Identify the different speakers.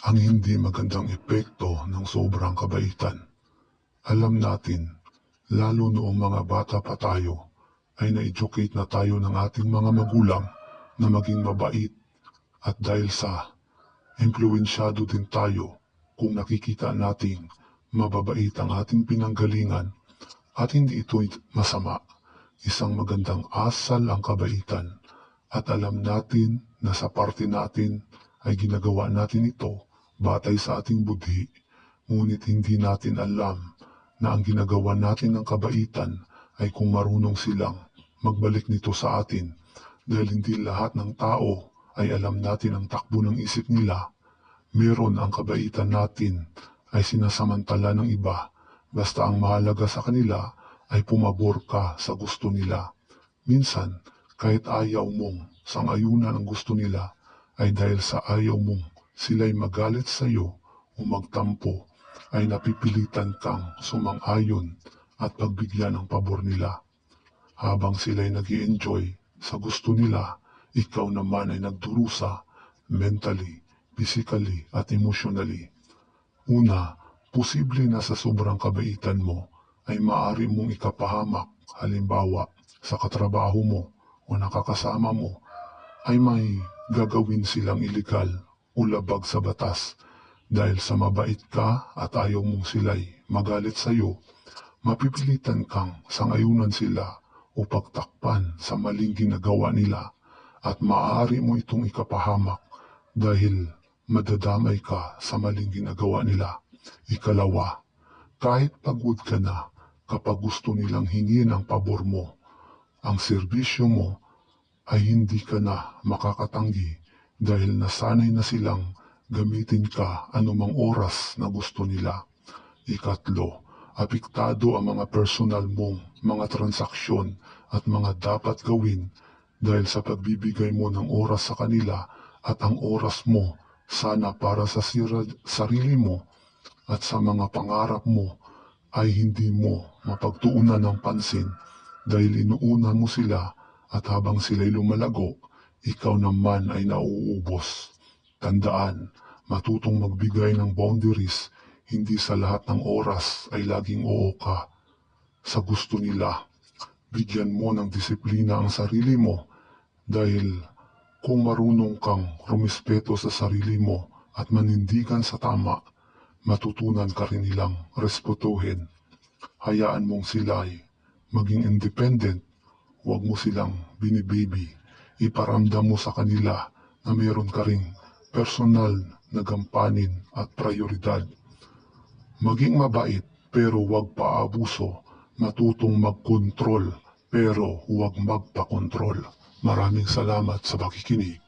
Speaker 1: ang hindi magandang epekto ng sobrang kabaitan. Alam natin, lalo noong mga bata pa tayo, ay na-educate na tayo ng ating mga magulang na maging mabait at dahil sa impluensyado din tayo kung nakikita nating mababait ang ating pinanggalingan at hindi ito masama. Isang magandang asal ang kabaitan at alam natin na sa parte natin ay ginagawa natin ito batay sa ating budhi, ngunit hindi natin alam na ang ginagawa natin ng kabaitan ay kung marunong silang magbalik nito sa atin dahil hindi lahat ng tao ay alam natin ang takbo ng isip nila. Meron ang kabaitan natin ay sinasamantala ng iba basta ang mahalaga sa kanila ay pumabor ka sa gusto nila. Minsan, kahit ayaw mong sangayunan ang gusto nila, ay dahil sa ayaw mong sila'y magalit sa iyo o magtampo, ay napipilitan kang sumang-ayon at pagbigyan ng pabor nila. Habang sila'y nag enjoy sa gusto nila, ikaw naman ay nagdurusa mentally, physically at emotionally. Una, posible na sa sobrang kabaitan mo ay maaari mong ikapahamak halimbawa sa katrabaho mo o nakakasama mo ay may gagawin silang ilegal o labag sa batas dahil sa mabait ka at ayaw mong sila'y magalit sa iyo, mapipilitan kang sangayunan sila o pagtakpan sa maling ginagawa nila at maaari mo itong ikapahamak dahil madadamay ka sa maling ginagawa nila. Ikalawa, kahit pagod ka na, kapag gusto nilang hingin ang pabor mo. Ang serbisyo mo ay hindi ka na makakatanggi dahil nasanay na silang gamitin ka anumang oras na gusto nila. Ikatlo, apektado ang mga personal mong mga transaksyon at mga dapat gawin dahil sa pagbibigay mo ng oras sa kanila at ang oras mo sana para sa sarili mo at sa mga pangarap mo ay hindi mo mapagtuunan ng pansin dahil inuuna mo sila at habang sila'y lumalago, ikaw naman ay nauubos. Tandaan, matutong magbigay ng boundaries, hindi sa lahat ng oras ay laging oo ka. Sa gusto nila, bigyan mo ng disiplina ang sarili mo dahil kung marunong kang rumispeto sa sarili mo at manindigan sa tama, matutunan ka rin nilang respetuhin. Hayaan mong sila ay maging independent. Huwag mo silang binibaby. Iparamdam mo sa kanila na meron ka ring personal na gampanin at prioridad. Maging mabait pero huwag paabuso. Matutong magkontrol pero huwag magpakontrol. Maraming salamat sa pakikinig.